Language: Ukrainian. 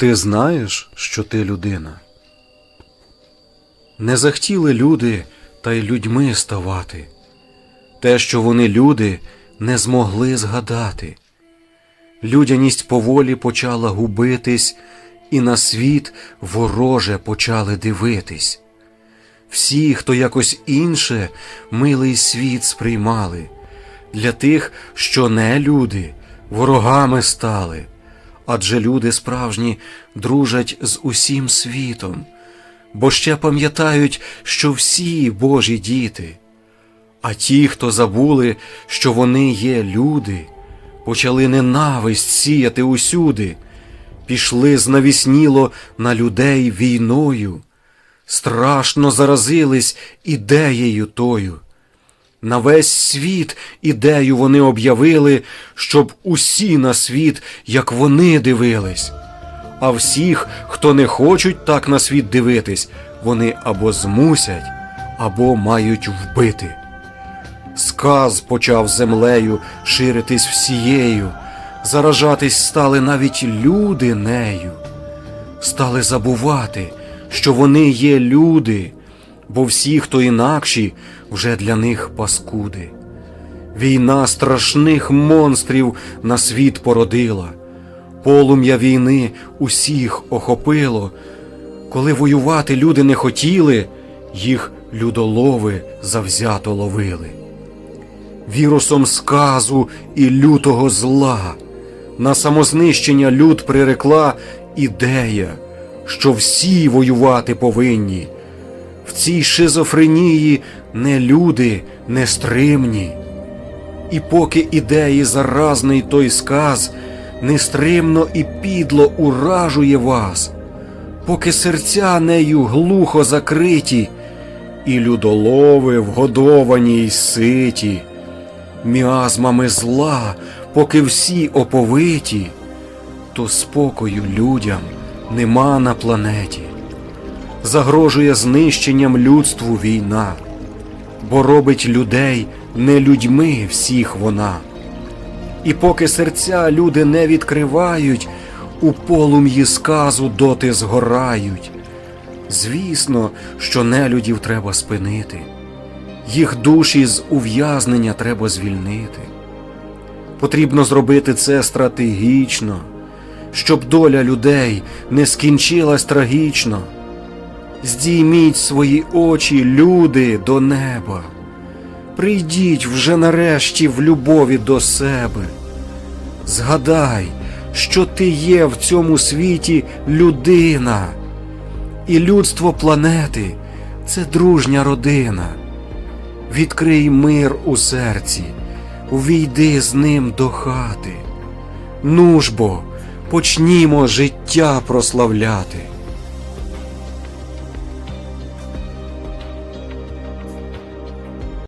Ти знаєш, що ти людина? Не захотіли люди та й людьми ставати. Те, що вони люди, не змогли згадати. Людяність поволі почала губитись, і на світ вороже почали дивитись. Всі, хто якось інше, милий світ сприймали. Для тих, що не люди, ворогами стали. Адже люди справжні дружать з усім світом, бо ще пам'ятають, що всі Божі діти. А ті, хто забули, що вони є люди, почали ненависть сіяти усюди, пішли знавісніло на людей війною, страшно заразились ідеєю тою. На весь світ ідею вони об'явили, щоб усі на світ, як вони дивились. А всіх, хто не хочуть так на світ дивитись, вони або змусять, або мають вбити. Сказ почав землею ширитись всією, заражатись стали навіть люди нею. Стали забувати, що вони є люди, бо всі, хто інакші, вже для них паскуди. Війна страшних монстрів на світ породила, полум'я війни усіх охопило. Коли воювати люди не хотіли, їх людолови завзято ловили. Вірусом сказу і лютого зла на самознищення люд прирекла ідея, що всі воювати повинні. В цій шизофренії не люди нестримні. І поки ідеї заразний той сказ нестримно і підло уражує вас, поки серця нею глухо закриті, і людолови вгодовані й ситі, міазмами зла, поки всі оповиті, то спокою людям нема на планеті загрожує знищенням людству війна, бо робить людей не людьми всіх вона. І поки серця люди не відкривають, у полум'ї сказу доти згорають. Звісно, що нелюдів треба спинити, їх душі з ув'язнення треба звільнити. Потрібно зробити це стратегічно, щоб доля людей не скінчилась трагічно. Здійміть свої очі, люди, до неба. Прийдіть вже нарешті в любові до себе. Згадай, що ти є в цьому світі людина, і людство планети це дружня родина. Відкрий мир у серці, увійди з ним до хати. Ну ж бо, почнімо життя прославляти.